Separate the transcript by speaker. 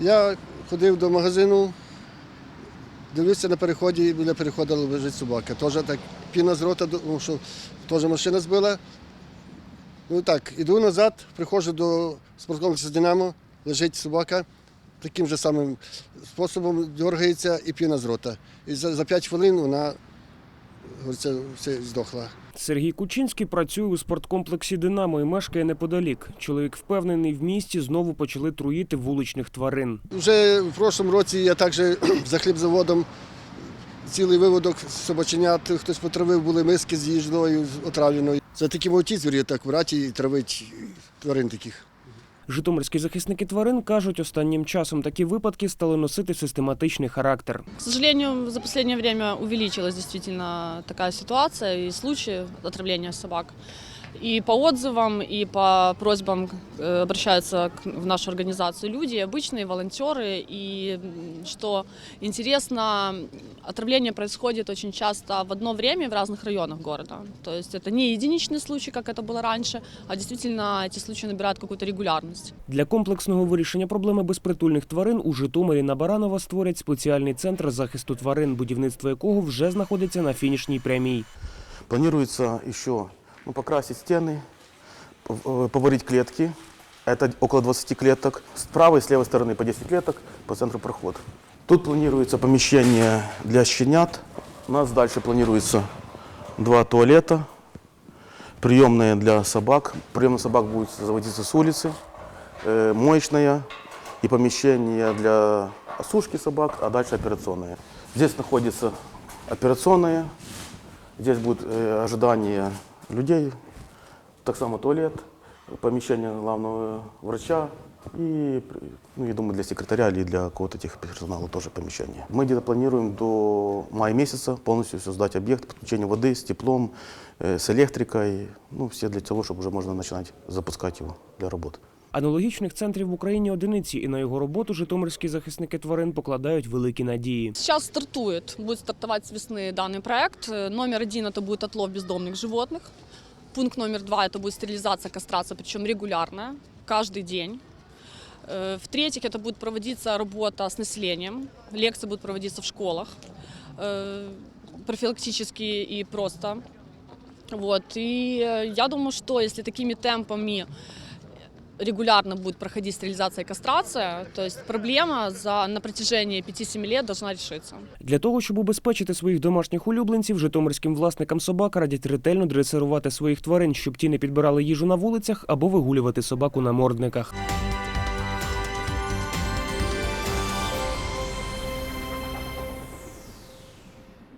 Speaker 1: Я ходив до магазину, дивлюся на переході, і біля переходу лежить собака. Теж так піна з рота, тому що теж машина збила. Ну так, іду назад, приходжу до спорткомплексу Динамо, лежить собака. Таким же самим способом дергається і піна з рота. І за, за 5 хвилин вона говориться, все здохла.
Speaker 2: Сергій Кучинський працює у спорткомплексі Динамо і мешкає неподалік. Чоловік впевнений, в місті знову почали труїти вуличних тварин.
Speaker 1: Вже в прошлому році я також за хлібзаводом цілий виводок собаченят, хтось потравив, були миски з їжною отравленою. Це такі молоді звірі, так брати і травить тварин таких.
Speaker 2: Житомирські захисники тварин кажуть, останнім часом такі випадки стали носити систематичний характер.
Speaker 3: К сожалению, за последнее время увеличилась действительно такая ситуация и случаи отравления собак. И по отзывам, и по просьбам э, обращаются к- в нашу организацию люди, обычные волонтеры. И м, что интересно, отравление происходит очень часто в одно время в разных районах города. То есть это не единичный случай, как это было раньше, а действительно эти случаи набирают какую-то регулярность.
Speaker 2: Для комплексного вирішення проблеми безпритульних тварин у Житомирі на Баранова створять спеціальний центр захисту тварин, будівництво якого вже знаходиться на фінішній прямій.
Speaker 4: Планируется еще Ну, покрасить стены, э, поварить клетки. Это около 20 клеток. С правой и с левой стороны по 10 клеток, по центру проход. Тут планируется помещение для щенят. У нас дальше планируется два туалета, приемная для собак. Прием собак будет заводиться с улицы, э, моечная и помещение для осушки собак, а дальше операционная. Здесь находится операционная, Здесь будет э, ожидание людей, так само туалет, помещение главного врача и, ну, я думаю, для секретаря или для кого-то тех персонала тоже помещение. Мы где-то планируем до мая месяца полностью все сдать объект, подключение воды с теплом, э, с электрикой, ну, все для того, чтобы уже можно начинать запускать его для работы.
Speaker 2: Аналогічних центрів в Україні одиниці, і на його роботу житомирські захисники тварин покладають великі надії.
Speaker 3: Сейчас стартует, будет стартовать с весны данный проект. Э, Номер один это будет отлов бездомных животных. Пункт номер два это будет стерилизация, кастрация, причем регулярная, каждый день. Э, В-третьих, это будет проводиться работа с населением. Лекции будут проводиться в школах, э, профилактически и просто. Вот. И э, я думаю, что если такими темпами регулярно будет проходить стерилизация и кастрация, то есть проблема за, на протяжении 5-7 лет должна решиться.
Speaker 2: Для того, щоб убезпечити своїх домашніх улюбленців, житомирським власникам собак радять ретельно дресирувати своїх тварин, щоб ті не підбирали їжу на вулицях або вигулювати собаку на мордниках.